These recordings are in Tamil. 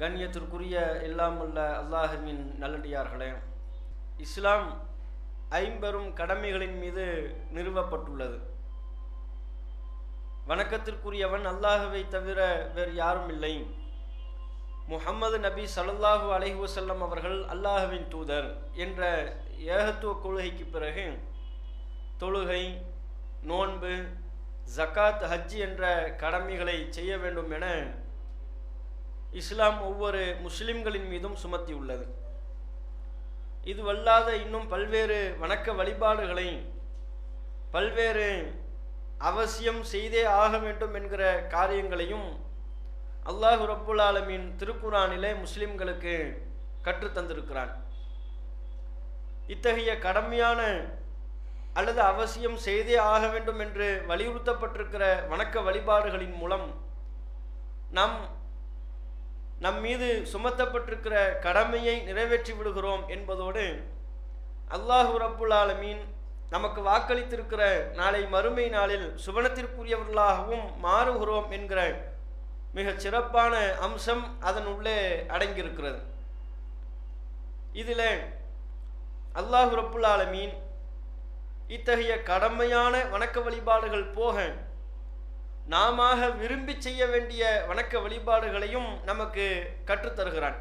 கண்ணியத்திற்குரிய எல்லாம் உள்ள அல்லாஹுவின் நல்லடியார்களே இஸ்லாம் ஐம்பெரும் கடமைகளின் மீது நிறுவப்பட்டுள்ளது. வணக்கத்திற்குரியவன் அல்லாஹுவை தவிர வேறு யாரும் இல்லை. முஹம்மது நபி சலல்லாஹு அலைஹி அவர்கள் அல்லாஹுவின் தூதர் என்ற ஏகத்துவ கொள்கைக்கு பிறகு தொழுகை நோன்பு ஜக்காத் ஹஜ் என்ற கடமைகளை செய்ய வேண்டும் என இஸ்லாம் ஒவ்வொரு முஸ்லிம்களின் மீதும் சுமத்தியுள்ளது. இதுவல்லாத இன்னும் பல்வேறு வணக்க வழிபாடுகளை பல்வேறு அவசியம் செய்தே ஆக வேண்டும் என்கிற காரியங்களையும் அல்லாஹு ரப்புல் ஆலமின் திருக்குறானிலே முஸ்லிம்களுக்கு கற்றுத்தந்திருக்கிறான் இத்தகைய கடமையான அல்லது அவசியம் செய்தே ஆக வேண்டும் என்று வலியுறுத்தப்பட்டிருக்கிற வணக்க வழிபாடுகளின் மூலம் நம் நம் மீது சுமத்தப்பட்டிருக்கிற கடமையை நிறைவேற்றி விடுகிறோம் என்பதோடு அல்லாஹு ரப்புல் ஆலமீன் நமக்கு வாக்களித்திருக்கிற நாளை மறுமை நாளில் சுவனத்திற்குரியவர்களாகவும் மாறுகிறோம் என்கிற மிகச் சிறப்பான அம்சம் அதன் உள்ளே அடங்கியிருக்கிறது. இதில் அல்லாஹு ரப்புல் ஆலமீன் இத்தகைய கடமையான வணக்க வழிபாடுகள் போக நாம விரும்பி செய்ய வேண்டிய வணக்க வழிபாடுகளையும் நமக்கு கற்றுத்தருகிறான்.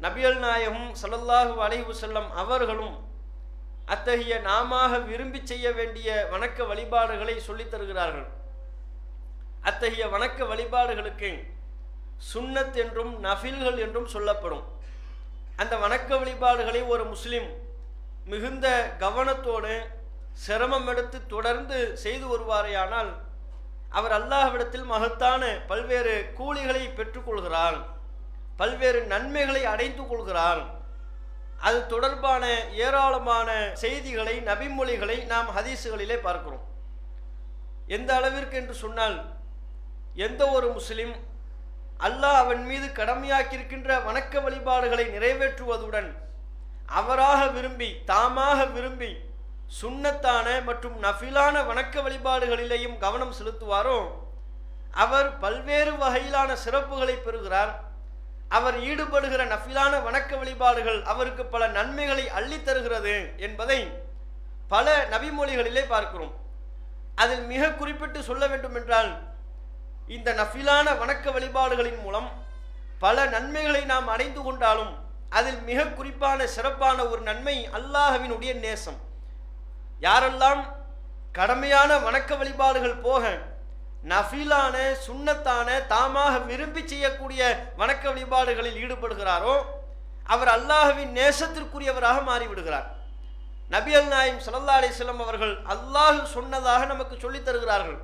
நபியல் நாயகம் சல்லல்லாஹு அலைஹி வஸல்லம் அவர்களும் அத்தகைய நாம விரும்பி செய்ய வேண்டிய வணக்க வழிபாடுகளை சொல்லித் தருகிறார்கள். அத்தகைய வணக்க வழிபாடுகளுக்கு சுன்னத் என்றும் நஃபில்கள் என்றும் சொல்லப்படும். அந்த வணக்க வழிபாடுகளை ஒரு முஸ்லிம் மிகுந்த கவனத்தோடு சிரமம் எடுத்து தொடர்ந்து செய்து வருவாரேயானால் அவர் அல்லாஹ்விடத்தில் மகத்தான பல்வேறு கூலிகளை பெற்றுக்கொள்கிறான். பல்வேறு நன்மைகளை அடைந்து கொள்கிறார் அது தொடர்பான ஏராளமான செய்திகளை நபிமொழிகளை நாம் ஹதீஸுகளிலே பார்க்கிறோம். எந்த அளவிற்கு என்று சொன்னால் எந்த ஒரு முஸ்லிம் அல்லாஹ் அவன் மீது கடமையாக்கியிருக்கின்ற வணக்க வழிபாடுகளை நிறைவேற்றுவதுடன் அவராக விரும்பி தாமாக விரும்பி சுண்ணத்தான மற்றும் நஃபிலான வணக்க வழிபாடுகளிலேயும் கவனம் செலுத்துவாரோ? அவர் பல்வேறு வகையிலான சிறப்புகளை பெறுகிறார். அவர் ஈடுபடுகிற நஃபிலான வணக்க வழிபாடுகள் அவருக்கு பல நன்மைகளை அள்ளித் தருகிறது என்பதை பல நபிமொழிகளிலே பார்க்கிறோம். அதில் மிக குறிப்பிட்டு சொல்ல வேண்டும் என்றால் இந்த நஃபிலான வணக்க வழிபாடுகளின் மூலம் பல நன்மைகளை நாம் அடைந்து கொண்டாலும் அதில் மிக குறிப்பான சிறப்பான ஒரு நன்மை அல்லாஹவினுடைய நேசம். யாரெல்லாம் கடமையான வணக்க வழிபாடுகள் போக நஃபிலான சுண்ணத்தான தாமாக விரும்பி செய்யக்கூடிய வணக்க வழிபாடுகளில் ஈடுபடுகிறாரோ அவர் அல்லாஹுவின் நேசத்திற்குரியவராக மாறிவிடுகிறார். நபி அல் நாயிம் சல்லா அலிஸ்லம் அவர்கள் அல்லாஹ் சொன்னதாக நமக்கு சொல்லித் தருகிறார்கள்.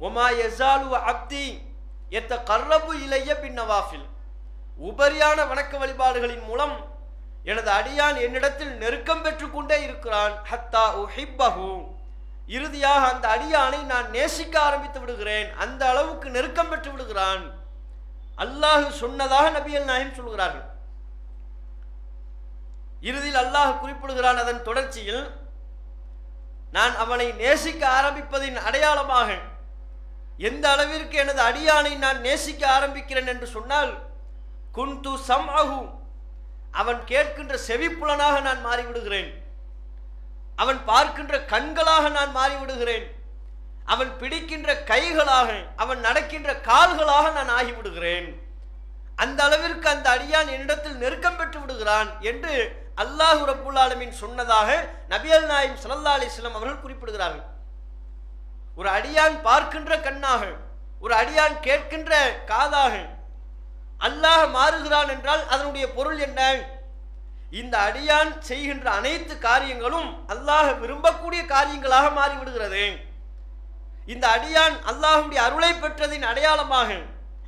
ஒமா எசாலு அப்தி எத்த கர்ரபு இலைய பின்னவாஃபில் உபரியான வணக்க வழிபாடுகளின் மூலம் எனது அடியான் என்னிடத்தில் நெருக்கம் பெற்றுக்கொண்டே இருக்கிறான். ஹத்தா உஹிப்பஹு. இறுதியாக அந்த அடியானை நான் நேசிக்க ஆரம்பித்து விடுகிறேன். அந்த அளவுக்கு நெருக்கம் பெற்று விடுகிறான். அல்லாஹ் சொன்னதாக நபியல் நாயம் சொல்கிறார்கள். இறுதியில் அல்லாஹ் குறிப்பிடுகிறான் அதன் தொடர்ச்சியில் நான் அவனை நேசிக்க ஆரம்பிப்பதின் அடையாளமாக எந்த அளவிற்கு எனது அடியானை நான் நேசிக்க ஆரம்பிக்கிறேன் என்று சொன்னால் குந்து சம் அவன் கேட்கின்ற செவிப்புலனாக நான் மாறிவிடுகிறேன். அவன் பார்க்கின்ற கண்களாக நான் மாறிவிடுகிறேன். அவன் பிடிக்கின்ற கைகளாக அவன் நடக்கின்ற கால்களாக நான் ஆகிவிடுகிறேன். அந்த அளவிற்கு அந்த அடியான் என்னிடத்தில் நெருக்கம் பெற்று விடுகிறான் என்று அல்லாஹு ரப்புல் ஆலமின் சொன்னதாக நபியல் நாயம் சல்லா அலிஸ்லாம் அவர்கள் குறிப்பிடுகிறார்கள். ஒரு அடியான் பார்க்கின்ற கண்ணாக ஒரு அடியான் கேட்கின்ற காதாக அல்லாஹ் மாறுகிறான் என்றால் அதனுடைய பொருள் என்ன? இந்த அடியான் செய்கின்ற அனைத்து காரியங்களும் அல்லாஹ் விரும்பக்கூடிய காரியங்களாக மாறிவிடுகிறது. இந்த அடியான் அல்லாஹுடைய அருளை பெற்றதின் அடையாளமாக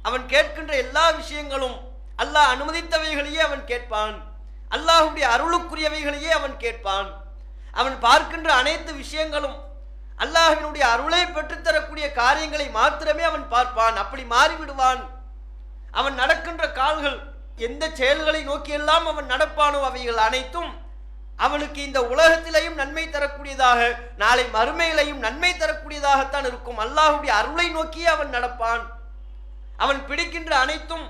அவன் கேட்கின்ற எல்லா விஷயங்களும் அல்லாஹ் அனுமதித்தவைகளையே அவன் கேட்பான். அல்லாஹுடைய அருளுக்குரியவைகளையே அவன் கேட்பான். அவன் பார்க்கின்ற அனைத்து விஷயங்களும் அல்லாஹினுடைய அருளை பெற்றுத்தரக்கூடிய காரியங்களை மாத்திரமே அவன் பார்ப்பான். அப்படி மாறிவிடுவான். அவன் நடக்கின்ற கால்கள் எந்த செயல்களை நோக்கியெல்லாம் அவன் நடப்பானோ அவைகள் அனைத்தும் அவனுக்கு இந்த உலகத்திலையும் நன்மை தரக்கூடியதாக நாளை மறுமையிலையும் நன்மை தரக்கூடியதாகத்தான் இருக்கும். அல்லாஹுடைய அருளை நோக்கியே அவன் நடப்பான். அவன் பிடிக்கின்ற அனைத்தும்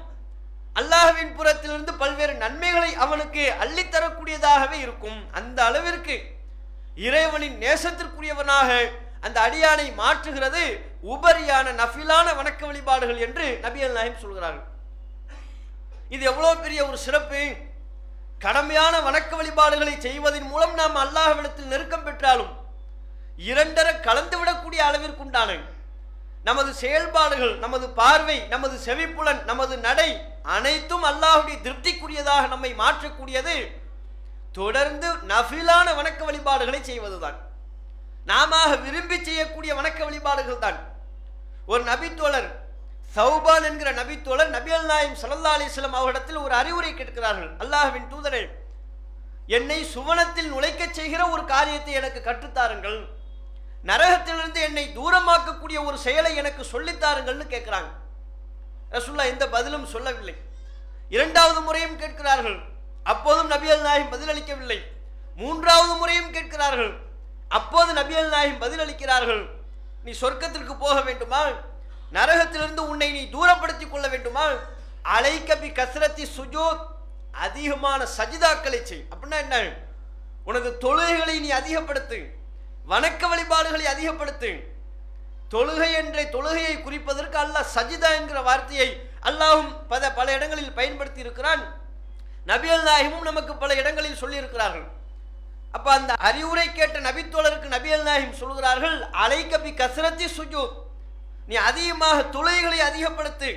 அல்லாஹுவின் புறத்திலிருந்து பல்வேறு நன்மைகளை அவனுக்கு அள்ளித்தரக்கூடியதாகவே இருக்கும். அந்த அளவிற்கு இறைவனின் நேசத்திற்குரியவனாக அந்த அடியானை மாற்றுகிறது உபரியான நஃபிலான வணக்க வழிபாடுகள் என்று நபிகள் நாயம் சொல்கிறார்கள். இது எவ்வளோ பெரிய ஒரு சிறப்பு? கடமையான வணக்க வழிபாடுகளை செய்வதன் மூலம் நாம் அல்லாஹ்விடத்தில் நெருக்கம் பெற்றாலும் இரண்டர கலந்துவிடக்கூடிய அளவிற்குண்டான நமது செயல்பாடுகள் நமது பார்வை நமது செவிப்புலன் நமது நடை அனைத்தும் அல்லாஹுடைய திருப்திக்குரியதாக நம்மை மாற்றக்கூடியது. தொடர்ந்து நஃபிலான வணக்க வழிபாடுகளை செய்வதுதான். நாம விரும்பி செய்யக்கூடிய வணக்க வழிபாடுகள் தான். ஒரு நபித்தோழர் சௌபான் என்கிற நபித்தோழர் நபியல் நாயம் சல்லா அலிஸ்லாம் அவரிடத்தில் ஒரு அறிவுரை கேட்கிறார்கள். அல்லாஹுவின் தூதரே என்னை சுவனத்தில் நுழைக்கச் செய்கிற ஒரு காரியத்தை எனக்கு கற்றுத்தாருங்கள் நரகத்திலிருந்து என்னை தூரமாக்கக்கூடிய ஒரு செயலை எனக்கு சொல்லித்தாருங்கள்னு கேட்குறாங்க. ரசுல்லா எந்த பதிலும் சொல்லவில்லை. இரண்டாவது முறையும் கேட்கிறார்கள். அப்போதும் நபியல் நாயகம் பதிலளிக்கவில்லை. மூன்றாவது முறையும் கேட்கிறார்கள். அப்போது நபியல் நாயகம் பதிலளிக்கிறார்கள். நீ சொர்க்கத்திற்கு போக வேண்டுமா? நரகத்திலிருந்து உன்னை நீ தூரப்படுத்திக் கொள்ள வேண்டுமா அலைக்கபி கசரத்தி சுஜோத் அதிகமான சஜிதாக்களை செய். அப்படின்னா என்ன? உனது தொழுகைகளை நீ அதிகப்படுத்து வணக்க வழிபாடுகளை அதிகப்படுத்து. தொழுகை என்ற தொழுகையை குறிப்பதற்கு அல்லாஹ் சஜிதா என்கிற வார்த்தையை அல்லாஹும் பல பல இடங்களில் பயன்படுத்தி இருக்கிறான் நபியல் நாயகமும் நமக்கு பல இடங்களில் சொல்லியிருக்கிறார்கள். அப்ப அந்த அறிவுரை கேட்ட நபித்தோழருக்கு நபியல் நாயகம் சொல்கிறார்கள் அலைக்கபி கசரத்தி சுஜூத். நீ அதிகமாக துளைகளை அதிகப்படுத்து.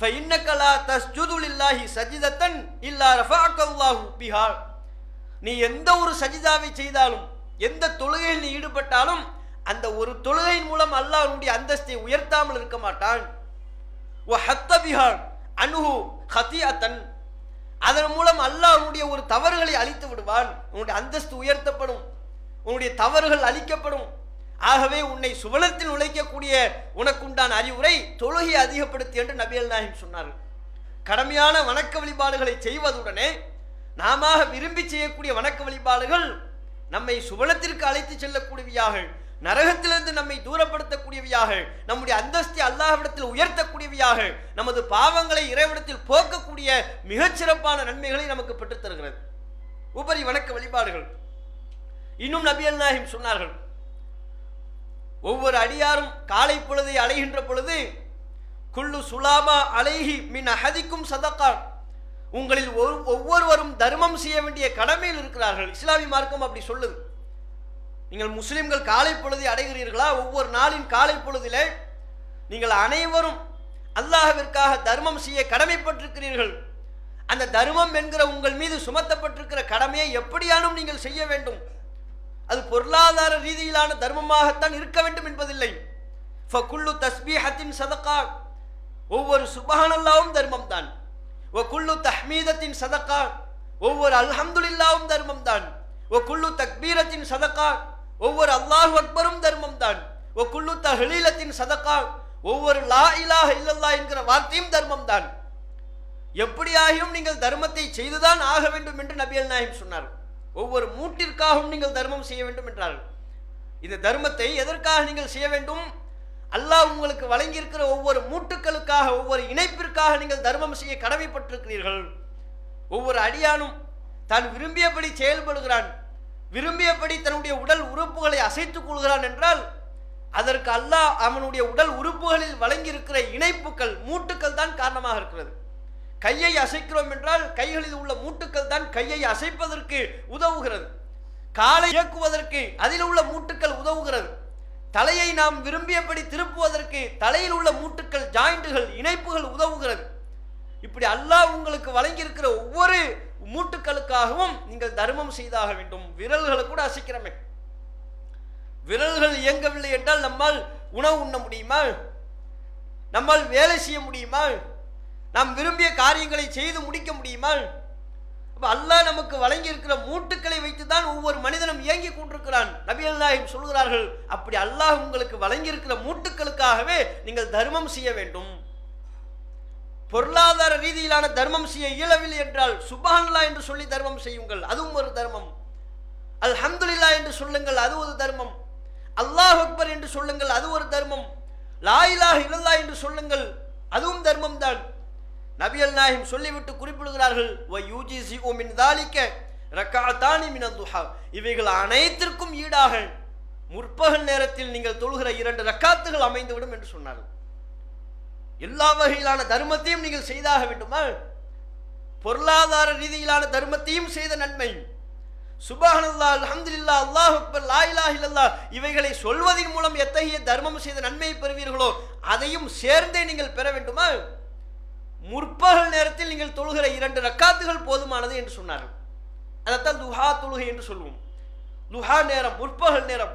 ஃபஇன்னக்கலா தஸ்ஜுது லில்லாஹி சஜிதத்தன் இல்லா ரஃபஅக்கல்லாஹு பிஹால் நீ எந்த ஒரு சஜிதாவை செய்தாலும் எந்த தொழுகையில் நீ ஈடுபட்டாலும் அந்த ஒரு தொழுகையின் மூலம் அல்லாஹ் உன்னுடைய அந்தஸ்தை உயர்த்தாமல் இருக்க மாட்டான். ஓ ஹத்த பிஹால் அனுஹு ஹத்தியத்தன் அதன் மூலம் அல்லாஹ் உன்னுடைய ஒரு தவறுகளை அழித்து விடுவான். உன்னுடைய அந்தஸ்து உயர்த்தப்படும். உன்னுடைய தவறுகள் அழிக்கப்படும். ஆகவே உன்னை சுவனத்தில் நுழைக்கக்கூடிய உனக்குண்டான அறிவுரை தொழுகை அதிகப்படுத்தி என்று நபியல் நாயகம் சொன்னார்கள். கடமையான வணக்க வழிபாடுகளை செய்வதுடனே நாம விரும்பி செய்யக்கூடிய வணக்க வழிபாடுகள் நம்மை சுவனத்திற்கு அழைத்து செல்லக்கூடியவையாக நரகத்திலிருந்து நம்மை தூரப்படுத்தக்கூடியவையாக நம்முடைய அந்தஸ்தை அல்லாஹ்விடத்தில் உயர்த்தக்கூடியவையாக நமது பாவங்களை இறைவிடத்தில் போக்கக்கூடிய மிகச்சிறப்பான நன்மைகளை நமக்கு பெற்றுத்தருகிறது. உபரி வணக்க வழிபாடுகள். இன்னும் நபியல் நாயகம் சொன்னார்கள் ஒவ்வொரு அடியாரும் காலை பொழுதை அலைகின்ற பொழுது குள்ளு சுலாமா அலைகி மின் அஹதிக்கும் சதக்கான் உங்களில் ஒவ்வொருவரும் தர்மம் செய்ய வேண்டிய கடமையில் இருக்கிறார்கள். இஸ்லாமிய மார்க்கம் அப்படி சொல்லுது. நீங்கள் முஸ்லிம்கள் காலை பொழுதை அடைகிறீர்களா? ஒவ்வொரு நாளின் காலை பொழுதிலே நீங்கள் அனைவரும் அல்லாஹவிற்காக தர்மம் செய்ய கடமைப்பட்டிருக்கிறீர்கள். அந்த தர்மம் என்கிற உங்கள் மீது சுமத்தப்பட்டிருக்கிற கடமையை எப்படியானும் நீங்கள் செய்ய வேண்டும். அது பொருளாதார ரீதியிலான தர்மமாகத்தான் இருக்க வேண்டும் என்பதில்லை. ஃபகுல்லு தஸ்பீஹத்தின் சதக்கா. ஒவ்வொரு சுபஹானல்லாவும் தர்மம் தான் குல்லு தஹ்மீதத்தின் சதக்கா. ஒவ்வொரு அல்ஹம்துலில்லாவும் தர்மம் தான் குல்லு தக்பீரத்தின் சதக்கா. ஒவ்வொரு அல்லாஹ் அக்பரும் தர்மம் தான் குல்லு தஹலீலத்தின் சதக்கா. ஒவ்வொரு லா இலாஹ இல்லல்லா என்கிற வார்த்தையும் தர்மம் தான் எப்படியாகியும் நீங்கள் தர்மத்தை செய்துதான் ஆக வேண்டும் என்று நபியல் நாயம் சொன்னார் ஒவ்வொரு மூட்டிற்காகவும் நீங்கள் தர்மம் செய்ய வேண்டும் என்றார்கள். இந்த தர்மத்தை எதற்காக நீங்கள் செய்ய வேண்டும்? அல்லாஹ் உங்களுக்கு வழங்கியிருக்கிற ஒவ்வொரு மூட்டுக்களுக்காக ஒவ்வொரு இணைப்பிற்காக நீங்கள் தர்மம் செய்ய கடமைப்பட்டிருக்கிறீர்கள். ஒவ்வொரு அடியானும் தான் விரும்பியபடி செயல்படுகிறான். விரும்பியபடி தன்னுடைய உடல் உறுப்புகளை அசைத்துக் கொள்கிறான் என்றால் அதற்கு அல்லாஹ் அவனுடைய உடல் உறுப்புகளில் வழங்கியிருக்கிற இணைப்புகள் மூட்டுக்கள் தான் காரணமாக இருக்கிறது. கையை அசைக்கிறோம் என்றால் கைகளில் உள்ள மூட்டுக்கள் தான் கையை அசைப்பதற்கு உதவுகிறது. காலை இயக்குவதற்கு அதில் உள்ள மூட்டுக்கள் உதவுகிறது. தலையை நாம் விரும்பியபடி திருப்புவதற்கு தலையில் உள்ள மூட்டுக்கள் ஜாயிண்டுகள் இணைப்புகள் உதவுகிறது. இப்படி அல்லாஹ் உங்களுக்கு வழங்கியிருக்கிற ஒவ்வொரு மூட்டுக்களுக்காகவும் நீங்கள் தர்மம் செய்தாக வேண்டும். விரல்களை கூட அசைக்கிறமே. விரல்கள் இயங்கவில்லை என்றால் நம்மால் உணவு உண்ண முடியுமா? நம்மால் வேலை செய்ய முடியுமா? நாம் விரும்பிய காரியங்களை செய்து முடிக்க முடியுமா அப்போ அல்லாஹ் நமக்கு வழங்கி இருக்கிற மூட்டுக்களை வைத்து தான் ஒவ்வொரு மனிதனும் இயங்கி கொண்டிருக்கிறான். நபிகள் நாயகம் சொல்கிறார்கள் அப்படி அல்லாஹ் உங்களுக்கு வழங்கி இருக்கிற மூட்டுக்களுக்காகவே நீங்கள் தர்மம் செய்ய வேண்டும். பொருளாதார ரீதியிலான தர்மம் செய்ய இயலவில்லை என்றால் சுபான்லா என்று சொல்லி தர்மம் செய்யுங்கள். அதுவும் ஒரு தர்மம். அல்ஹம்துலில்லா என்று சொல்லுங்கள் அது ஒரு தர்மம். அல்லாஹ் அக்பர் என்று சொல்லுங்கள் அது ஒரு தர்மம். லா இல்லா என்று சொல்லுங்கள் அதுவும் தர்மம் தான் நபியல் நாயகம் சொல்லிவிட்டு குறிப்பிடுகிறார்கள் "வ யூஜிசிஉ மின் தாலிக்க ரக்அத்தானி மினல் இவைகள் அனைத்திற்கும் ஈடாக முற்பகல் நேரத்தில் நீங்கள் தொழுகிற இரண்டு ரக்காத்துகள் அமைந்துவிடும் என்று சொன்னார்கள். எல்லா வகையிலான தர்மத்தையும் நீங்கள் செய்தாக வேண்டுமா? பொருளாதார ரீதியிலான தர்மத்தையும் செய்த நன்மை. சுபஹனல்லா அல்ஹம்துலில்லாஹ் அல்லாஹ் அக்பர் லா இலாஹ இவைகளை சொல்வதன் மூலம் எத்தகைய தர்மம் செய்த நன்மையை பெறுவீர்களோ அதையும் சேர்ந்தே நீங்கள் பெற வேண்டுமா? முற்பகல் நேரத்தில் நீங்கள் தொழுகிற இரண்டு ரக்காத்துகள் போதுமானது என்று சொன்னார்கள். அதைத்தான் துஹா தொழுகை என்று சொல்லுவோம் லுஹா நேரம் முற்பகல் நேரம்.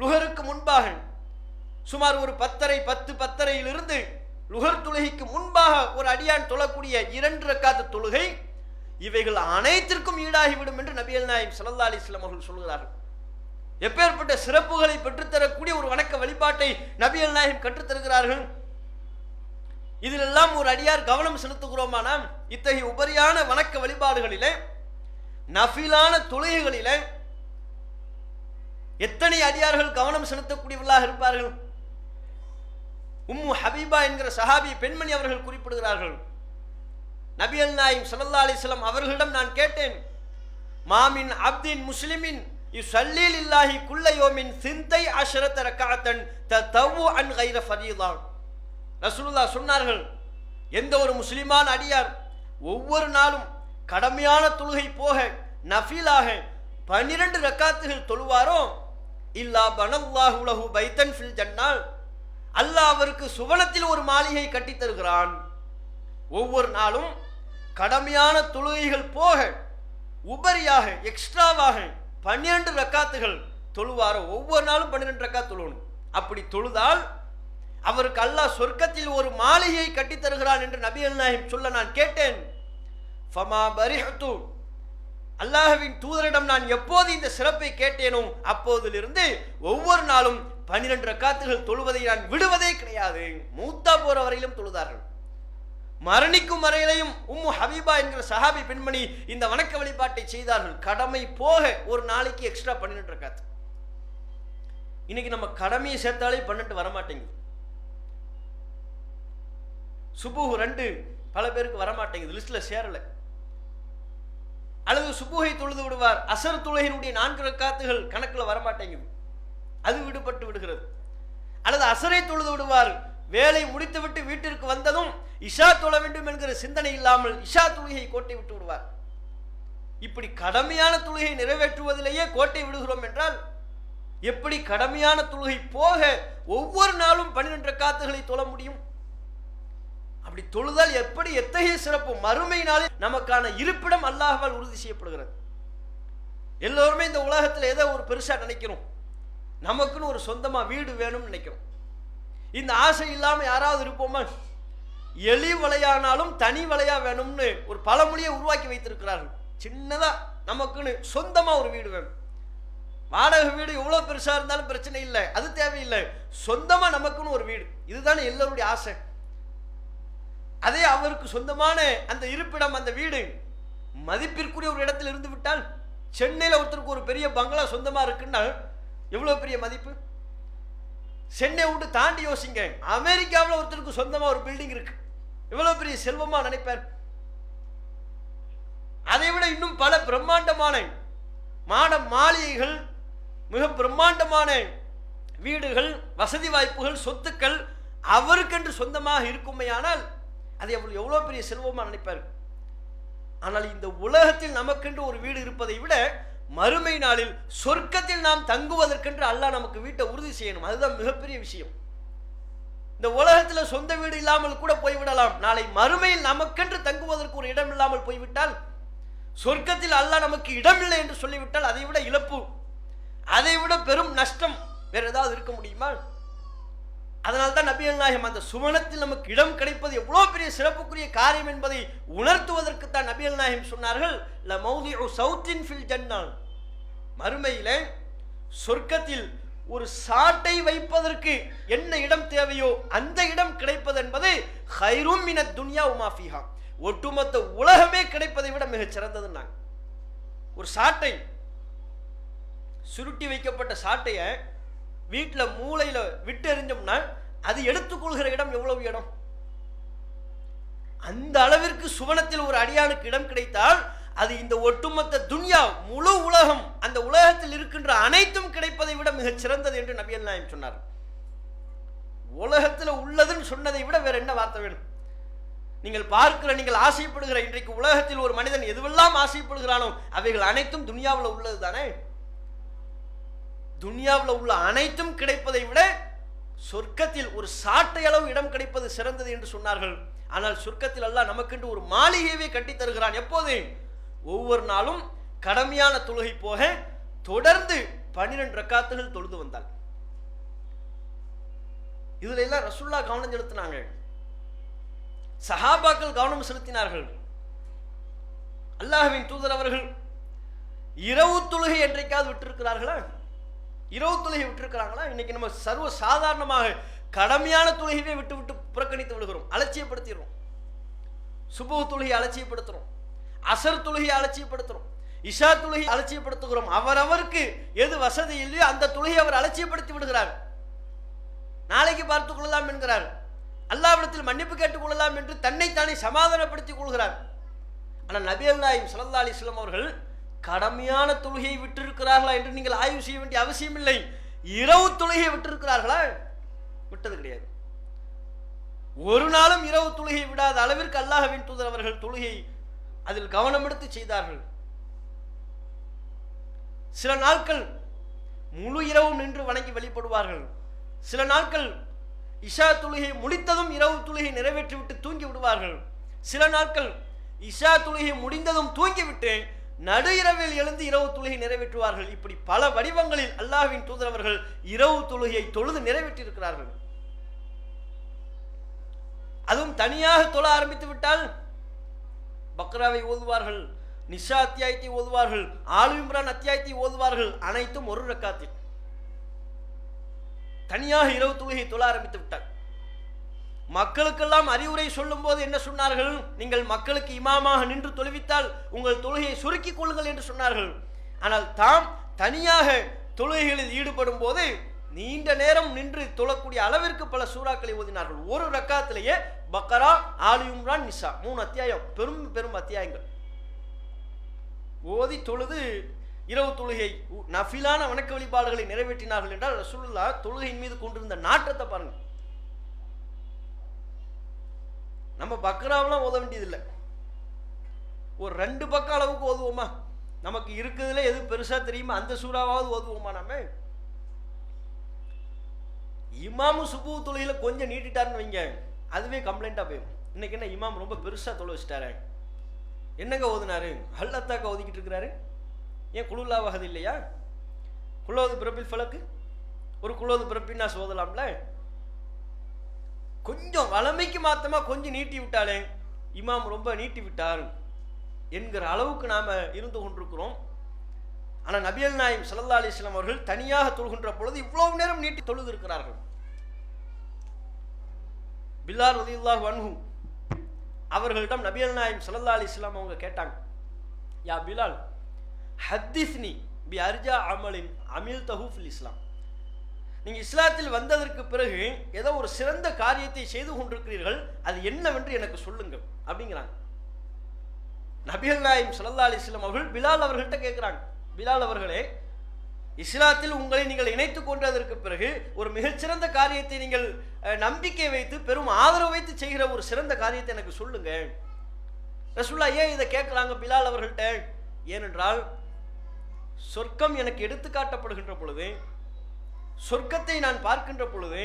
லுகருக்கு முன்பாக சுமார் ஒரு பத்தரை பத்து பத்தரையிலிருந்து லுகர் தொழுகைக்கு முன்பாக ஒரு அடியான் தொழக்கூடிய இரண்டு ரக்காத்து தொழுகை இவைகள் அனைத்திற்கும் ஈடாகிவிடும் என்று நபியல் நாயம் சல்லா அலைஹி வஸல்லம் அவர்கள் சொல்கிறார்கள். எப்பேற்பட்ட சிறப்புகளை பெற்றுத்தரக்கூடிய ஒரு வணக்க வழிபாட்டை நபியல் நாயகம் கற்றுத்தருகிறார்கள். இதிலெல்லாம் ஒரு அடியார் கவனம் செலுத்துகிறோமானால் இத்தகைய உபரியான வணக்க வழிபாடுகளிலே நஃபிலான தொழுகைகளிலே எத்தனை அடியார்கள் கவனம் செலுத்தக்கூடியவர்களாக இருப்பார்கள்? உம்மு ஹபீபா என்கிற சஹாபி பெண்மணி அவர்கள் குறிப்பிடுகிறார்கள் நபியல் நாயிம் சல்லா அலிஸ்லாம் அவர்களிடம் நான் கேட்டேன் மாமின் அப்தின் முஸ்லிமின் யுஸல்லீல் இல்லாஹி குல்ல சிந்தை அஷரத் ரக்காத்தன் தவ்வு அன் கைர ஃபரீதான் ரசூலுல்லா சொன்னார்கள் எந்த ஒரு முஸ்லிமான அடியார் ஒவ்வொரு நாளும் கடமையான தொழுகை போக நஃபீலாக பன்னிரண்டு ரக்காத்துகள் தொழுவாரோ? இல்லா பனல்லாஹு உலகு பைத்தன் ஃபில் ஜன்னால். அல்லாஹ் அவருக்கு சுவனத்தில் ஒரு மாளிகை கட்டித் தருகிறான். ஒவ்வொரு நாளும் கடமையான தொழுகைகள் போக உபரியாக எக்ஸ்ட்ராவாக பன்னிரண்டு ரக்காத்துகள் தொழுவாரோ? ஒவ்வொரு நாளும் பன்னிரெண்டு ரக்கா தொழுவணும். அப்படி தொழுதால் அவருக்கு அல்லாஹ் சொர்க்கத்தில் ஒரு மாளிகையை கட்டித் தருகிறான் என்று நபி நாயகம் சொல்ல நான் கேட்டேன். ஃபமா பரிஹத்து. அல்லாஹ்வின் தூதரிடம் நான் எப்போது இந்த சிறப்பை கேட்டேனோ அப்போதிலிருந்து ஒவ்வொரு நாளும் பன்னிரண்டு ரக்காத்துகள் தொழுவதை நான் விடுவதே கிடையாது. மூத்தா போற வரையிலும் தொழுதார்கள். மரணிக்கும் வரையிலையும் உம்மு ஹபீபா என்கிற சஹாபி பெண்மணி இந்த வணக்க வழிபாட்டை செய்தார்கள். கடமை போக ஒரு நாளைக்கு எக்ஸ்ட்ரா பன்னிரெண்டு ரக்காத்து. இன்னைக்கு நம்ம கடமையை சேர்த்தாலே பன்னெண்டு வரமாட்டேங்குது. சுபுகு ரெண்டு பல பேருக்கு வரமாட்டேங்குது லிஸ்ட்ல சேரல. அல்லது சுபுகை தொழுது விடுவார் அசர் தொழுகையினுடைய நான்கு ரக்காத்துகள் கணக்கில் வரமாட்டேங்குது. அது விடுபட்டு விடுகிறது. அல்லது அசரை தொழுது விடுவார் வேலை முடித்துவிட்டு வீட்டிற்கு வந்ததும் இஷா தொழ வேண்டும் என்கிற சிந்தனை இல்லாமல் இஷா தொழுகையை கோட்டை விட்டு விடுவார். இப்படி கடமையான தொழுகை நிறைவேற்றுவதிலேயே கோட்டை விடுகிறோம் என்றால் எப்படி கடமையான தொழுகை போக ஒவ்வொரு நாளும் பன்னிரெண்டு காத்துகளை தொழ முடியும்? அப்படி தொழுதால் எப்படி எத்தகைய சிறப்பு? மறுமையினாலே நமக்கான இருப்பிடம் அல்லாஹால் உறுதி செய்யப்படுகிறது. எல்லோருமே இந்த உலகத்தில் ஏதோ ஒரு பெருசாக நினைக்கிறோம். நமக்குன்னு ஒரு சொந்தமாக வீடு வேணும்னு நினைக்கிறோம். இந்த ஆசை இல்லாமல் யாராவது இருப்போமா? எலி வலையானாலும் தனி வலையாக வேணும்னு ஒரு பழமொழியை உருவாக்கி வைத்திருக்கிறார்கள். சின்னதாக நமக்குன்னு சொந்தமாக ஒரு வீடு வேணும். வாடகை வீடு எவ்வளோ பெருசாக இருந்தாலும் பிரச்சனை இல்லை. அது தேவையில்லை. சொந்தமாக நமக்குன்னு ஒரு வீடு. இதுதானே எல்லோருடைய ஆசை. அதே அவருக்கு சொந்தமான அந்த இருப்பிடம் அந்த வீடு மதிப்பிற்குரிய ஒரு இடத்தில் இருந்து விட்டால் சென்னையில் ஒருத்தருக்கு ஒரு பெரிய பங்களா சொந்தமாக இருக்குன்னா எவ்வளோ பெரிய மதிப்பு? சென்னை விட்டு தாண்டி யோசிங்க. அமெரிக்காவில் ஒருத்தருக்கு சொந்தமாக ஒரு பில்டிங் இருக்கு. எவ்வளோ பெரிய செல்வமாக நினைப்பார்? அதை விட இன்னும் பல பிரம்மாண்டமான மாட மாளிகைகள் மிக பிரம்மாண்டமான வீடுகள் வசதி வாய்ப்புகள் சொத்துக்கள் அவருக்கென்று சொந்தமாக இருக்குமையானால் அது எவ்வளோ எவ்வளோ பெரிய செல்வமாக நினைப்பார்? ஆனால் இந்த உலகத்தில் நமக்கென்று ஒரு வீடு இருப்பதை விட மறுமை நாளில் சொர்க்கத்தில் நாம் தங்குவதற்கென்று அல்லாஹ் நமக்கு வீட்டை உறுதி செய்யணும். அதுதான் மிகப்பெரிய விஷயம். இந்த உலகத்தில் சொந்த வீடு இல்லாமல் கூட போய்விடலாம். நாளை மறுமையில் நமக்கென்று தங்குவதற்கு ஒரு இடம் இல்லாமல் போய்விட்டால் சொர்க்கத்தில் அல்லாஹ் நமக்கு இடமில்லை என்று சொல்லிவிட்டால் அதை விட இழப்பு அதை விட பெரும் நஷ்டம் வேறு ஏதாவது இருக்க முடியுமா? அதனால் தான் நபிகள் நாயகம் அந்த சுமணத்தில் நமக்கு இடம் கிடைப்பது எவ்வளோ பெரிய சிறப்புக்குரிய காரியம் என்பதை உணர்த்துவதற்கு தான் நபிகள் நாயகம் சொன்னார்கள் ல மௌதி சவுத்தின் ஃபில் ஜன்னான். மறுமையிலே சொர்க்கத்தில் ஒரு சாட்டை வைப்பதற்கு என்ன இடம் தேவையோ அந்த இடம் கிடைப்பது என்பது ஹைரும் மின துன்யா உமாஃபிஹா ஒட்டுமொத்த உலகமே கிடைப்பதை விட மிகச் சிறந்ததுன்னாங்க ஒரு சாட்டை சுருட்டி வைக்கப்பட்ட சாட்டையை வீட்டில் மூளையில் விட்டு எறிஞ்சோம்னா அது எடுத்துக்கொள்கிற இடம் எவ்வளவு இடம்? அந்த அளவிற்கு சுவனத்தில் ஒரு அடியானுக்கு இடம் கிடைத்தால் அது இந்த ஒட்டுமொத்த துன்யா முழு உலகம் அந்த உலகத்தில் இருக்கின்ற அனைத்தும் கிடைப்பதை விட மிகச் சிறந்தது என்று நபியல் நாயம் சொன்னார் உலகத்தில் உள்ளதுன்னு சொன்னதை விட வேற என்ன வார்த்தை வேணும்? நீங்கள் பார்க்கிற நீங்கள் ஆசைப்படுகிற இன்றைக்கு உலகத்தில் ஒரு மனிதன் எதுவெல்லாம் ஆசைப்படுகிறானோ அவைகள் அனைத்தும் துனியாவில் உள்ளது தானே துனியாவில் உள்ள அனைத்தும் கிடைப்பதை விட சொர்க்கத்தில் ஒரு சாட்டை அளவு இடம் கிடைப்பது சிறந்தது என்று சொன்னார்கள். ஆனால் சொர்க்கத்தில் அல்லாஹ் நமக்கென்று ஒரு மாளிகையவே கட்டித் தருகிறான். எப்போது? ஒவ்வொரு நாளும் கடமையான தொழுகை போக தொடர்ந்து பன்னிரண்டு ரக்காத்துகள் தொழுது வந்தாள். இதுல எல்லாம் ரசுல்லா கவனம் செலுத்தினாங்க. சஹாபாக்கள் கவனம் செலுத்தினார்கள். அல்லாஹுவின் தூதர் அவர்கள் இரவு தொழுகை என்றைக்காவது விட்டிருக்கிறார்களா? இரவு தொழுகை விட்டுருக்கிறாங்களா? இன்னைக்கு நம்ம சர்வ சாதாரணமாக கடமையான தொழுகையே விட்டு விட்டு புறக்கணித்து விடுகிறோம். அலட்சியப்படுத்திடுறோம். சுபு தொழுகை அலட்சியப்படுத்துறோம். அசர் தொழுகை அலட்சியப்படுத்துறோம். இஷா தொழுகை அலட்சியப்படுத்துகிறோம். அவரவருக்கு எது வசதி இல்லையோ அந்த தொழுகை அவர் அலட்சியப்படுத்தி விடுகிறார். நாளைக்கு பார்த்துக் கொள்ளலாம் என்கிறார். அல்லாவிடத்தில் மன்னிப்பு கேட்டுக் கொள்ளலாம் என்று தன்னைத்தானே சமாதானப்படுத்திக் கொள்கிறார். ஆனால் நபி அல்லாஹிம் சல்லா அலிஸ்லாம் அவர்கள் கடமையான தொழுகையை விட்டிருக்கிறார்களா என்று நீங்கள் ஆய்வு செய்ய வேண்டிய அவசியம் இல்லை இரவு தொழுகையை விட்டிருக்கிறார்களா? விட்டது கிடையாது. ஒரு நாளும் இரவு தொழுகையை விடாத அளவிற்கு அல்லாஹவின் தூதர் அவர்கள் தொழுகை அதில் கவனம் எடுத்து செய்தார்கள். சில நாட்கள் முழு இரவும் நின்று வணங்கி வழிபடுவார்கள். சில நாட்கள் இஷா தொழுகை முடித்ததும் இரவு தொழுகை நிறைவேற்றிவிட்டு தூங்கி விடுவார்கள். சில நாட்கள் இஷா தொழுகை முடிந்ததும் தூங்கிவிட்டு நடு இரவில் எழுந்து இரவு தொழுகை நிறைவேற்றுவார்கள். இப்படி பல வடிவங்களில் அல்லாஹ்வின் தூதரவர்கள் இரவு தொழுகையை தொழுது நிறைவேற்றியிருக்கிறார்கள். அதுவும் தனியாக தொழ ஆரம்பித்து விட்டால் பக்ராவை ஓதுவார்கள் நிஷா அத்தியாயத்தை ஓதுவார்கள் ஆலு இம்ரான் அத்தியாயத்தை ஓதுவார்கள் அனைத்தும் ஒரு ரக்காத்தில். தனியாக இரவு தொழுகை தொழ ஆரம்பித்து விட்டார். மக்களுக்கெல்லாம் அறிவுரை சொல்லும் போது என்ன சொன்னார்கள்? நீங்கள் மக்களுக்கு இமாமாக நின்று தொழுவித்தால் உங்கள் தொழுகையை சுருக்கிக் கொள்ளுங்கள் என்று சொன்னார்கள். ஆனால் தாம் தனியாக தொழுகைகளில் ஈடுபடும் போது நீண்ட நேரம் நின்று தொழக்கூடிய அளவிற்கு பல சூறாக்களை ஓதினார்கள். ஒரு ரக்காத்திலேயே பக்கரா ஆலியும்ரான் நிசா மூணு அத்தியாயம். பெரும் பெரும் அத்தியாயங்கள். ஓதி தொழுது இரவு தொழுகை உ- நஃபிலான வணக்க வழிபாடுகளை நிறைவேற்றினார்கள் என்றால் ரசூலுல்லா தொழுகையின் மீது கொண்டிருந்த நாற்றத்தை பாருங்கள். நம்ம பக்ராவெல்லாம் ஓத வேண்டியதில்லை. ஒரு ரெண்டு பக்கம் அளவுக்கு ஓதுவோமா? நமக்கு இருக்கிறதுல எது பெருசாக தெரியுமா? அந்த சூறாவாவது ஓதுவோமா நாம? இமாமு சுபு தொழுகையில கொஞ்சம் நீட்டிட்டாருன்னு வைங்க. அதுவே கம்ப்ளைண்ட்டாக போயிடும். இன்னைக்கு என்ன இமாம் ரொம்ப பெருசாக தொலை வச்சிட்டாரு? என்னங்க ஓதுனாரு? ஹல்லத்தாக்க ஓதிக்கிட்டு இருக்கிறாரு? ஏன் குழுலாவாகது இல்லையா? குலோது பிறப்பில் ஃபலக்கு? ஒரு குலோது பிறப்பின்னா சோதலாம்ல? கொஞ்சம் வளமைக்கு மாத்தமாக கொஞ்சம் நீட்டி விட்டாலே இமாம் ரொம்ப நீட்டி விட்டார் என்கிற அளவுக்கு நாம் இருந்து கொண்டிருக்கிறோம். ஆனால் நபியல் நாயம் சல்லா அலிஸ்லாம் அவர்கள் தனியாக தொழுகின்ற பொழுது இவ்வளவு நேரம் நீட்டி தொழுது இருக்கிறார்கள் பில்லார் ரலியல்லாஹு வன்ஹு அவர்களிடம் நபியல் நாயம் சல்லா அலைஹி அவங்க கேட்டாங்க யா பிலால் ஹத்திஸ்னி பி அர்ஜா அமலின் அமில் தஹூஃபில் இஸ்லாம். நீங்கள் இஸ்லாத்தில் வந்ததற்கு பிறகு ஏதோ ஒரு சிறந்த காரியத்தை செய்து கொண்டிருக்கிறீர்கள் அது என்னவென்று எனக்கு சொல்லுங்கள் அப்படிங்கிறாங்க. நபிகள் நாயம் சல்லா அலைஹி வஸல்லம் அவர்கள் பிலால் அவர்கள்ட்ட கேட்குறாங்க. பிலால் அவர்களே இஸ்லாத்தில் உங்களை நீங்கள் இணைத்து கொண்டதற்கு பிறகு ஒரு மிகச்சிறந்த காரியத்தை நீங்கள் நம்பிக்கை வைத்து பெரும் ஆதரவு வைத்து செய்கிற ஒரு சிறந்த காரியத்தை எனக்கு சொல்லுங்க ரசுல்லா ஏன் இதை கேட்குறாங்க பிலால் அவர்கள்ட்ட? ஏனென்றால் சொர்க்கம் எனக்கு எடுத்து காட்டப்படுகின்ற பொழுது சொர்க்கத்தை நான் பார்க்கின்ற பொழுது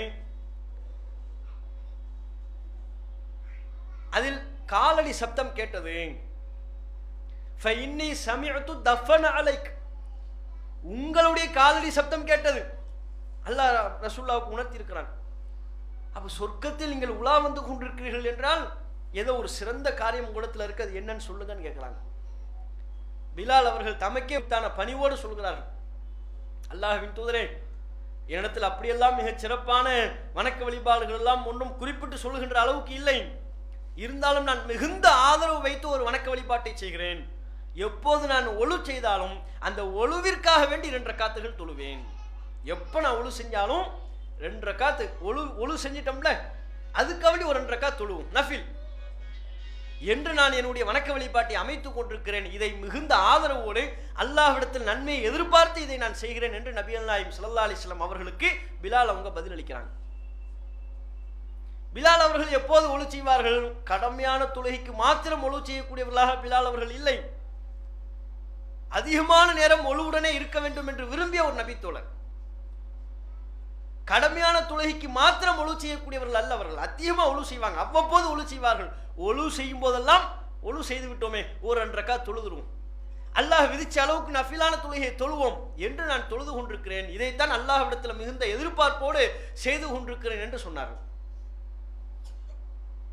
அதில் காலடி சப்தம் கேட்டது. ஃபஇன்னி சமிஅத்து தஃபன் அலைக். உங்களுடைய காலடி சப்தம் கேட்டது. அல்லாஹ் ரசுல்லாவுக்கு உணர்த்தியிருக்கிறான். அப்போ அப்ப சொர்க்கத்தில் நீங்கள் உலா வந்து கொண்டிருக்கிறீர்கள் என்றால் ஏதோ ஒரு சிறந்த காரியம் உங்களிடத்தில் இருக்கு அது என்னன்னு சொல்லுங்கன்னு கேட்குறாங்க. பிலால் அவர்கள் தமக்கே தான பணிவோடு சொல்கிறார்கள். அல்லாஹின் தூதரே என்னிடத்தில் அப்படியெல்லாம் மிகச் சிறப்பான வணக்க வழிபாடுகள் எல்லாம் ஒன்றும் குறிப்பிட்டு சொல்லுகின்ற அளவுக்கு இல்லை. இருந்தாலும் நான் மிகுந்த ஆதரவு வைத்து ஒரு வணக்க வழிபாட்டை செய்கிறேன். எப்போது நான் ஒழு செய்தாலும் அந்த ஒழுவிற்காக வேண்டி ரெண்டு காத்துகள் தொழுவேன். எப்போ நான் ஒழு செஞ்சாலும் ரெண்டு காத்து ஒழு ஒழு செஞ்சிட்டோம்ல அதுக்காக வேண்டி ஒரு ரெண்டு காத்து தொழுவோம். நஃபில். என்று நான் என்னுடைய வணக்க வழிபாட்டை அமைத்துக் கொண்டிருக்கிறேன். இதை மிகுந்த ஆதரவோடு அல்லாஹ்விடத்தில் நன்மையை எதிர்பார்த்து இதை நான் செய்கிறேன் என்று நபியல் நாயம் சல்லா அலிஸ்லாம் அவர்களுக்கு பிலால் அவங்க பதிலளிக்கிறாங்க. பிலால் அவர்கள் எப்போது ஒழு செய்வார்கள்? கடமையான தொழுகைக்கு மாத்திரம் ஒழு செய்யக்கூடியவர்களாக பிலால் அவர்கள் இல்லை. அதிகமான நேரம் ஒழுவுடனே இருக்க வேண்டும் என்று விரும்பிய ஒரு நபித்தோழர். கடமையான தொழுகைக்கு மாத்திரம் ஒழு செய்யக்கூடியவர்கள் அல்ல அவர்கள் அதிகமாக ஒழு செய்வாங்க. அவ்வப்போது ஒழு செய்வார்கள். ஒழு செய்யும் போதெல்லாம் ஒழு செய்து விட்டோமே. ஒரு ரெண்டரைக்கா தொழுதுருவோம். அல்லாஹ் விதிச்ச அளவுக்கு நஃபிலான தொழுகையை தொழுவோம் என்று நான் தொழுது கொண்டிருக்கிறேன். இதைத்தான் அல்லாஹ்விடத்தில் மிகுந்த எதிர்பார்ப்போடு செய்து கொண்டிருக்கிறேன் என்று சொன்னார்கள்.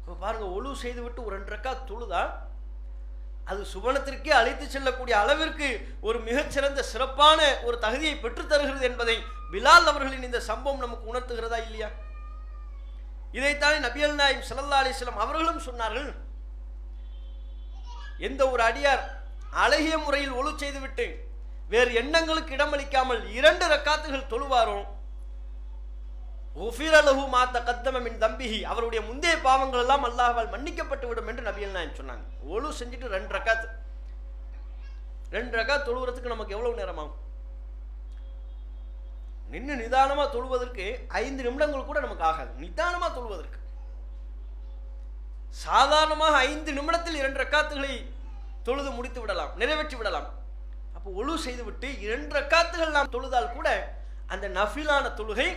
இப்போ பாருங்க ஒழு செய்து விட்டு ஒரு ரெண்டரைக்கா தொழுதா? அது சுபனத்திற்கே அழைத்து செல்லக்கூடிய அளவிற்கு ஒரு மிகச்சிறந்த சிறப்பான ஒரு தகுதியை பெற்றுத்தருகிறது என்பதை பிலால் அவர்களின் இந்த சம்பவம் நமக்கு உணர்த்துகிறதா இல்லையா? இதைத்தானே நபியல் நாயம் ஸல்லல்லாஹு அலிஸ்லாம் அவர்களும் சொன்னார்கள். எந்த ஒரு அடியார் அழகிய முறையில் ஒழு செய்துவிட்டு வேறு எண்ணங்களுக்கு இடமளிக்காமல் இரண்டு ரக்காத்துகள் தொழுவாரோ? உஃபிரலகு மாத்த கத்தமின் தம்பிஹி. அவருடைய முந்தைய பாவங்கள் எல்லாம் அல்லாஹால் மன்னிக்கப்பட்டு விடும் என்று நபியல் நாயம் சொன்னாங்க. ஒழு செஞ்சுட்டு ரெண்டு ரக்காத்து. ரெண்டு ரக்காத் தொழுகிறதுக்கு நமக்கு எவ்வளவு நேரம் ஆகும்? நின்று நிதானமாக தொழுவதற்கு ஐந்து நிமிடங்கள் கூட நமக்கு ஆகாது. நிதானமாக தொழுவதற்கு. சாதாரணமாக ஐந்து நிமிடத்தில் இரண்டு ரக்காத்துகளை தொழுது முடித்து விடலாம் நிறைவேற்றி விடலாம். அப்போ ஒழு செய்துவிட்டு இரண்டு ரக்காத்துகள் நாம் தொழுதால் கூட அந்த நஃபிலான தொழுகை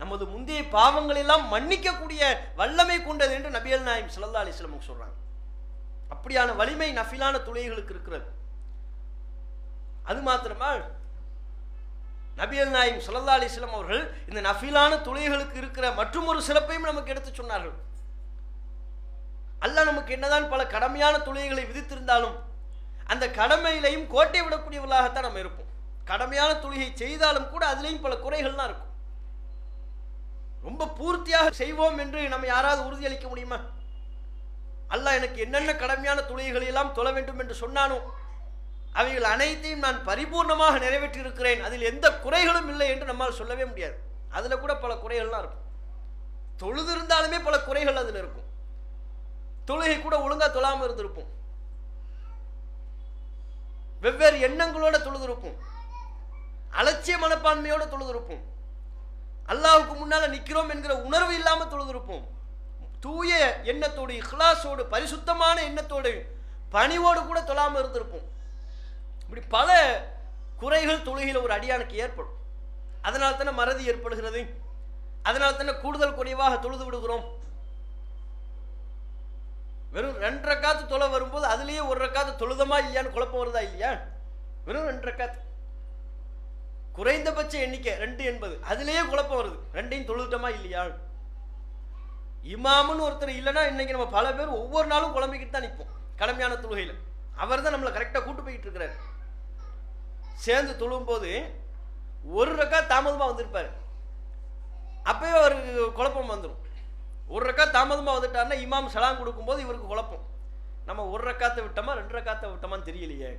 நமது முந்தைய பாவங்கள் எல்லாம் மன்னிக்கக்கூடிய வல்லமை கொண்டது என்று நபியல் நாயம் ஸல்லல்லாஹு அலிஸ்லமுக்கு சொல்கிறாங்க சொல்றாங்க. அப்படியான வலிமை நஃபிலான தொழுகைகளுக்கு இருக்கிறது. அது மாத்திரமா நபியல் நாயிம் சுல்லா அலிஸ்லாம் அவர்கள் இந்த நஃபிலான தொழுகைகளுக்கு இருக்கிற மற்றும் ஒரு சிறப்பையும் நமக்கு எடுத்து சொன்னார்கள். அல்லாஹ் நமக்கு என்னதான் பல கடமையான தொழுகைகளை விதித்திருந்தாலும் அந்த கடமையிலையும் கோட்டை விடக்கூடியவர்களாகத்தான் நம்ம இருப்போம். கடமையான தொழுகை செய்தாலும் கூட அதுலேயும் பல குறைகள்லாம் இருக்கும். ரொம்ப பூர்த்தியாக செய்வோம் என்று நம்ம யாராவது உறுதியளிக்க முடியுமா? அல்லாஹ் எனக்கு என்னென்ன கடமையான தொழுகைகளை எல்லாம் தொழ வேண்டும் என்று சொன்னானோ அவைகள் அனைத்தையும் நான் பரிபூர்ணமாக நிறைவேற்றியிருக்கிறேன். அதில் எந்த குறைகளும் இல்லை என்று நம்மால் சொல்லவே முடியாது. அதில் கூட பல குறைகள்லாம் இருக்கும். தொழுது இருந்தாலுமே பல குறைகள் அதில் இருக்கும். தொழுகை கூட ஒழுங்காக தொழாமல் இருந்திருப்போம். வெவ்வேறு எண்ணங்களோட தொழுதிருப்போம். அலட்சிய மனப்பான்மையோட தொழுதிருப்போம். அல்லாவுக்கு முன்னால் நிற்கிறோம் என்கிற உணர்வு இல்லாமல் தொழுதிருப்போம். தூய எண்ணத்தோடு இஹ்லாஸோடு பரிசுத்தமான எண்ணத்தோடு பணிவோடு கூட தொழாமல் இருந்திருப்போம். இப்படி பல குறைகள் தொழுகையில் ஒரு அடியானுக்கு ஏற்படும். அதனால தானே மறதி ஏற்படுகிறது? அதனால தானே கூடுதல் குறைவாக தொழுது விடுகிறோம்? வெறும் ரெண்டு காத்து தொலை வரும்போது அதுலேயே ஒரு ரக்காத்து தொழுதமா இல்லையான்னு குழப்பம் வருதா இல்லையா? வெறும் ரெண்டு காத்து குறைந்தபட்ச எண்ணிக்கை ரெண்டு என்பது. அதுலேயே குழப்பம் வருது. ரெண்டையும் தொழுதுட்டோமா இல்லையா? இமாமுன்னு ஒருத்தர் இல்லைன்னா இன்னைக்கு நம்ம பல பேர் ஒவ்வொரு நாளும் குழம்பிக்கிட்டு தான் நிற்போம். கடமையான தொழுகையில். அவர் தான் நம்மளை கரெக்டாக கூட்டு போயிட்டு இருக்கிறாரு. சேர்ந்து தொழும்போது ஒரு ரக்கா தாமதமாக வந்திருப்பார். அப்பயே அவருக்கு குழப்பம் வந்துடும் ஒரு ரக்கா தாமதமாக வந்துட்டார்னா இமாம் சலாம் கொடுக்கும்போது இவருக்கு குழப்பம். நம்ம ஒரு ரக்காத்தை விட்டோமா ரெண்டு ரக்காத்தை விட்டோமான்னு தெரியலையே.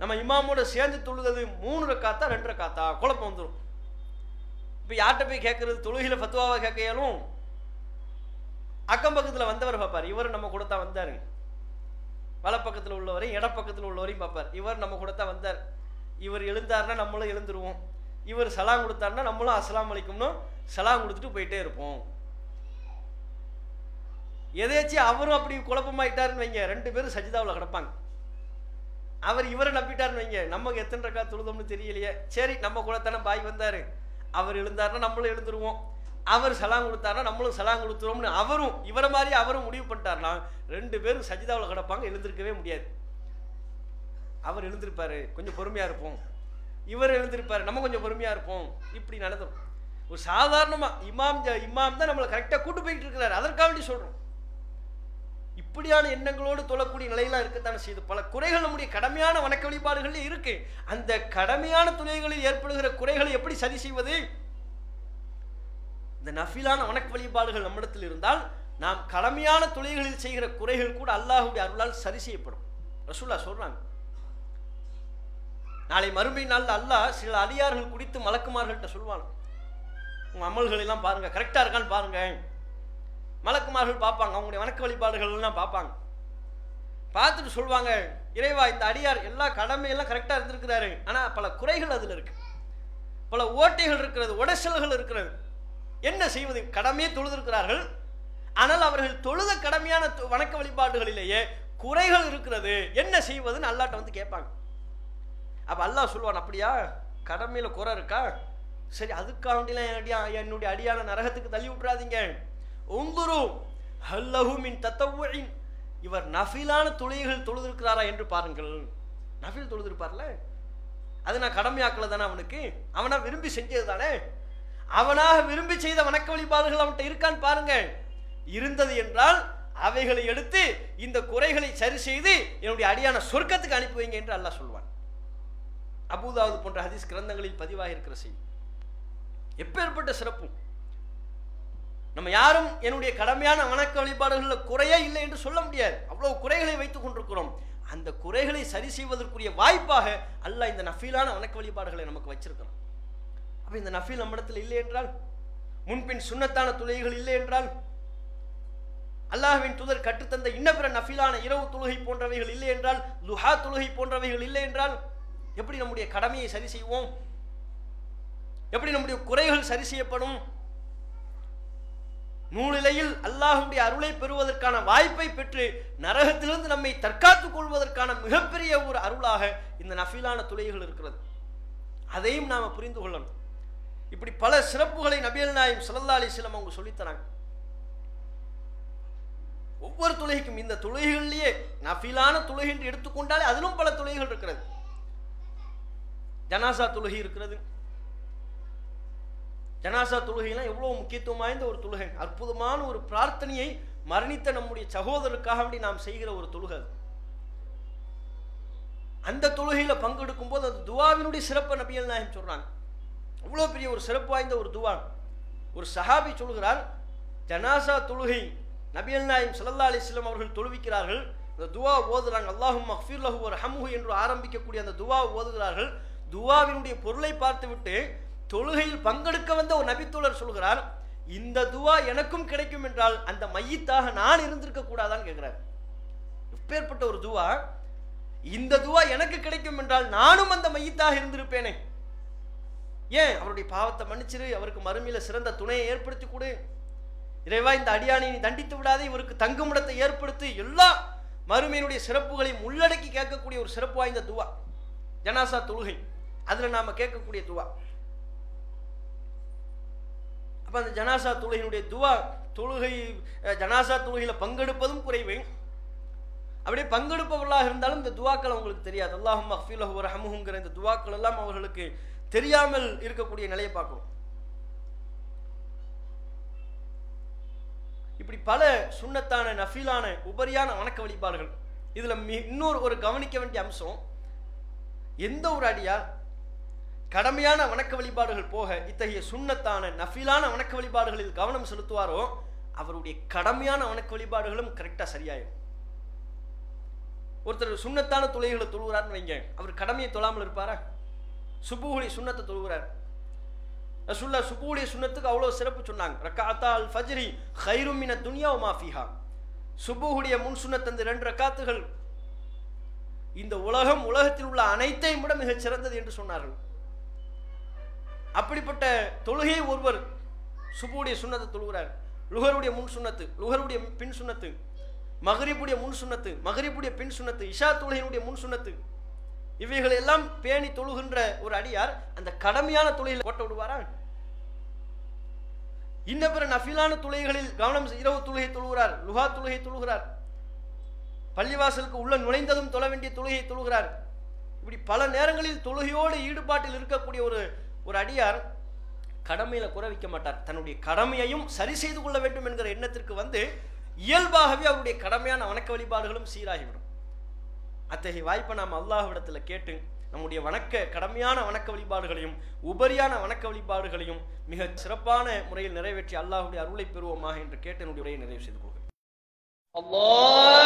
நம்ம இமாமோட சேர்ந்து தொழுதது மூணு ரக்காத்தா ரெண்டு ரக்காத்தா? குழப்பம் வந்துடும் இப்போ யார்கிட்ட போய் கேட்கறது தொழுகையில் ஃபத்துவாவை கேட்கையாலும் அக்கம் பக்கத்தில் வந்தவர் பார்ப்பார். இவர் நம்ம கூட தான் வந்தாருங்க வலப்பக்கத்தில் உள்ளவரையும் இடப்பக்கத்தில் உள்ளவரையும் பார்ப்பார். இவர் நம்ம கூட தான் வந்தார். இவர் எழுந்தாருன்னா நம்மளும் எழுந்துருவோம். இவர் சலாம் கொடுத்தாருன்னா நம்மளும் அஸ்லாம் அலைக்கும்னு சலாம் கொடுத்துட்டு போயிட்டே இருப்போம். எதேச்சும் அவரும் அப்படி குழப்பமாயிட்டாருன்னு வைங்க. ரெண்டு பேரும் சஜிதாவில் கிடப்பாங்க. அவர் இவரை நம்பிட்டாருன்னு வைங்க. நமக்கு எத்தனை ரக்கா தொழுதோம்னு தெரியலையே. சரி நம்ம கூட தானே பாய் வந்தார். அவர் எழுந்தாருன்னா நம்மளும் எழுந்துருவோம். அவர் சலாம் கொடுத்தாருன்னா நம்மளும் சலாம் கொடுத்துருவோம்னு அவரும் இவரை மாதிரி அவரும் முடிவு பண்ணிட்டாருன்னா ரெண்டு பேரும் சஜிதாவில் கிடப்பாங்க எழுந்திருக்கவே முடியாது. அவர் எழுந்திருப்பார் கொஞ்சம் பொறுமையாக இருப்போம். இவர் எழுந்திருப்பாரு நம்ம கொஞ்சம் பொறுமையாக இருப்போம். இப்படி நடந்தோம் ஒரு சாதாரணமாக இமாம் இமாம் தான் நம்மளை கரெக்டாக கூட்டு போயிட்டு இருக்கிறார். அதற்காக வேண்டி சொல்கிறோம் இப்படியான எண்ணங்களோடு தொழக்கூடிய நிலையெல்லாம் இருக்கத்தானே செய்து பல குறைகள் நம்முடைய கடமையான வணக்க வழிபாடுகள் இருக்குது அந்த கடமையான துணைகளில் ஏற்படுகிற குறைகளை எப்படி சரி செய்வது? இந்த நஃபிலான வணக்க வழிபாடுகள் நம்மிடத்தில் இருந்தால் நாம் கடமையான தொழில்களில் செய்கிற குறைகள் கூட அல்லாஹுடைய அருளால் சரி செய்யப்படும். ரசூல்லா சொல்றாங்க. நாளை மறுமை நாளில் அல்லாஹ் சில அடியார்கள் குடித்து மலக்குமார்கள்ட்ட சொல்லுவாங்க உங்கள் அமல்கள் எல்லாம் கரெக்டாக இருக்கான்னு பாருங்கள் மலக்குமார்கள் பார்ப்பாங்க அவங்களுடைய வணக்க வழிபாடுகள்லாம் பார்ப்பாங்க. பார்த்துட்டு சொல்லுவாங்க இறைவா இந்த அடியார் எல்லா கடமையெல்லாம் கரெக்டாக இருந்திருக்கிறாரு. ஆனால் பல குறைகள் அதில் இருக்குது பல ஓட்டைகள் இருக்கிறது உடைசல்கள் இருக்கிறது. என்ன செய்வது? கடமையே தொழுதிருக்கிறார்கள். ஆனால் அவர்கள் தொழுத கடமையான தொ- வணக்க வழிபாடுகளிலேயே குறைகள் இருக்கிறது. என்ன செய்வதுன்னு அல்லாட்ட வந்து கேட்பாங்க. அப்போ அல்லாஹ் சொல்லுவான் அப்படியா? கடமையில் குறை இருக்கா? சரி அதுக்காண்டிலாம் என் அடியா என்னுடைய அடியான நரகத்துக்கு தள்ளி விட்டுறாதீங்க. உங்குரு ஹல்லஹு தத்தவுழின் இவர் நஃபிலான தொழுகைகள் தொழுதிருக்கிறாரா என்று பாருங்கள். நஃபில் தொழுதிருப்பார்ல? அது நான் கடமையாக்கல தானே அவனுக்கு? அவனா விரும்பி செஞ்சது தானே அவனாக விரும்பி செய்த வணக்க வழிபாடுகள் அவன்கிட்ட இருக்கான்னு பாருங்கள். இருந்தது என்றால் அவைகளை எடுத்து இந்த குறைகளை சரி செய்து என்னுடைய அடியான சொர்க்கத்துக்கு அனுப்பி வைங்க என்று அல்லாஹ் சொல்வான். அபூதாவது போன்ற ஹதீஸ் கிரந்தங்களில் பதிவாக இருக்கிற செய்தி. எப்பேற்பட்ட சிறப்பு. நம்ம யாரும் என்னுடைய கடமையான வணக்க வழிபாடுகளில் குறையே இல்லை என்று சொல்ல முடியாது. அவ்வளவு குறைகளை வைத்துக் கொண்டிருக்கிறோம். அந்த குறைகளை சரி செய்வதற்குரிய வாய்ப்பாக அல்லாஹ் இந்த நஃபீலான வணக்க வழிபாடுகளை நமக்கு வச்சிருக்கிறோம் அப்போ இந்த நஃபீல் நம்மிடத்தில் இல்லை என்றால் முன்பின் சுன்னத்தான தொழுகைகள் இல்லை என்றால் அல்லாஹ்வின் தூதர் கற்றுத்தந்த இன்ன பிற நஃபிலான இரவு தொழுகை போன்றவைகள் இல்லை என்றால் லுஹா தொழுகை போன்றவைகள் இல்லை என்றால் எப்படி நம்முடைய கடமையை சரி செய்வோம்? எப்படி நம்முடைய குறைகள் சரி செய்யப்படும்? நூலிலையில் அல்லாஹுடைய அருளை பெறுவதற்கான வாய்ப்பை பெற்று நரகத்திலிருந்து நம்மை தற்காத்துக் கொள்வதற்கான மிகப்பெரிய ஒரு அருளாக இந்த நஃபிலான துளைகள் இருக்கிறது. அதையும் நாம் புரிந்து கொள்ளணும். இப்படி பல சிறப்புகளை நபியல் நாயம் ஸல்லல்லாஹு அலைஹி வஸல்லம் அவங்க சொல்லித்தராங்க ஒவ்வொரு தொழுகைக்கும் இந்த தொழுகைகள்லேயே நஃபிலான தொழுகை என்று எடுத்துக்கொண்டாலே அதிலும் பல தொழுகைகள் இருக்கிறது. ஜனாசா தொழுகை இருக்கிறது. ஜனாசா தொழுகைலாம் எவ்வளோ முக்கியத்துவம் வாய்ந்த ஒரு தொழுகை அற்புதமான ஒரு பிரார்த்தனையை மரணித்த நம்முடைய சகோதரருக்காக வேண்டி நாம் செய்கிற ஒரு தொழுகை அந்த தொழுகையில் பங்கெடுக்கும் போது அந்த துவாவினுடைய சிறப்பை நபியல் நாயகம் சொல்கிறாங்க அவ்வளோ பெரிய ஒரு சிறப்பு வாய்ந்த ஒரு துவா ஒரு சஹாபி சொல்கிறார் ஜனாசா தொழுகை. நபியல் நாயம் சல்லா அலிஸ்லாம் அவர்கள் தொழுவிக்கிறார்கள். இந்த துவா ஓதுறாங்க. அல்லாஹும் மக்ஃபிர் லஹு ஒரு ஹம்ஹு என்று ஆரம்பிக்கக்கூடிய அந்த துவா ஓதுகிறார்கள். துவாவினுடைய பொருளை பார்த்துவிட்டு தொழுகையில் பங்கெடுக்க வந்த ஒரு நபித்தோழர் சொல்கிறார் இந்த துவா எனக்கும் கிடைக்கும் என்றால் அந்த மையத்தாக நான் இருந்திருக்க கூடாதான்னு கேட்கிறார். இப்பேற்பட்ட ஒரு துவா இந்த துவா எனக்கு கிடைக்கும் என்றால் நானும் அந்த மையத்தாக இருந்திருப்பேனே. ஏன் அவருடைய பாவத்தை மன்னிச்சிரு அவருக்கு மறுமையில சிறந்த துணையை ஏற்படுத்தி கொடு. இறைவா இந்த அடியானை நீ தண்டித்து விடாதே இவருக்கு தங்குமிடத்தை ஏற்படுத்தி. எல்லா மறுமையினுடைய சிறப்புகளையும் உள்ளடக்கி கேட்கக்கூடிய ஒரு சிறப்பு வாய்ந்த துவா. ஜனாசா தொழுகை. அதில் நாம கேட்கக்கூடிய துவா. அப்போ அந்த ஜனாசா தொழுகையினுடைய துவா தொழுகை ஜனாசா தொழுகையில் பங்கெடுப்பதும் குறைவு. அப்படியே பங்கெடுப்பவர்களாக இருந்தாலும் இந்த துவாக்கள் அவங்களுக்கு தெரியாது. அல்லாஹும் அஃபீலஹு ரஹமுங்கிற இந்த துவாக்கள் எல்லாம் அவர்களுக்கு தெரியாமல் இருக்கக்கூடிய நிலையை பார்க்கிறோம். இப்படி பல சுண்ணத்தான நஃபீலான உபரியான வணக்க வழிபாடுகள். இதில் மி- இன்னொரு ஒரு கவனிக்க வேண்டிய அம்சம் எந்த ஒரு அடியா கடமையான வணக்க வழிபாடுகள் போக இத்தகைய சுண்ணத்தான நஃபீலான வணக்க வழிபாடுகளில் கவனம் செலுத்துவாரோ அவருடைய கடமையான வணக்க வழிபாடுகளும் கரெக்டாக சரியாயிடும் ஒருத்தர் சுண்ணத்தான தொழுகைகளை தொழுகிறார்னு வைங்க அவர் கடமையை தொழாமல் இருப்பாரா? சுபுகுடைய சுண்ணத்தை தொழுகிறார் ரசுல்லா சுபூலி சுண்ணத்துக்கு அவ்வளோ சிறப்பு சொன்னாங்க. ரக்காத்தா அல் ஃபஜ்ரி ஹைரும் துனியா மாஃபிஹா ஃபிஹா. முன் சுன்னத் அந்த ரெண்டு ரக்காத்துகள் இந்த உலகம் உலகத்தில் உள்ள அனைத்தையும் விட மிகச் சிறந்தது என்று சொன்னார்கள். அப்படிப்பட்ட தொழுகை ஒருவர் சுபுடைய சுண்ணத்தை தொழுகிறார் லுகருடைய முன் சுண்ணத்து லுகருடைய பின் சுண்ணத்து மகரிபுடைய முன் சுண்ணத்து மகரிபுடைய பின் சுண்ணத்து இஷா தொழுகையினுடைய முன் சுண்ணத்து இவைகள் எல்லாம் பேணி தொழுகின்ற ஒரு அடியார் அந்த கடமையான துளையில் கோட்ட விடுவாரா? இன்ன பிற நஃபிலான துளைகளில் கவனம் இரவு தொழுகை தொழுகிறார் லுகா தொழுகை தொழுகிறார். பள்ளிவாசலுக்கு உள்ள நுழைந்ததும் தொழ வேண்டிய தொழுகையை தொழுகிறார். இப்படி பல நேரங்களில் தொழுகையோடு ஈடுபாட்டில் இருக்கக்கூடிய ஒரு ஒரு அடியார் கடமையில குறை வைக்க மாட்டார். தன்னுடைய கடமையையும் சரி செய்து கொள்ள வேண்டும் என்கிற எண்ணத்திற்கு வந்து இயல்பாகவே அவருடைய கடமையான வணக்க வழிபாடுகளும் சீராகிவிடும். அத்தகைய வாய்ப்பை நாம் அல்லாஹ்விடத்தில் கேட்டு நம்முடைய வணக்க கடமையான வணக்க வழிபாடுகளையும் உபரியான வணக்க வழிபாடுகளையும் மிக சிறப்பான முறையில் நிறைவேற்றி அல்லாஹுடைய அருளை பெறுவோமா என்று கேட்டு என்னுடைய நிறைவு செய்து கொள்கிறேன். அல்லாஹ்!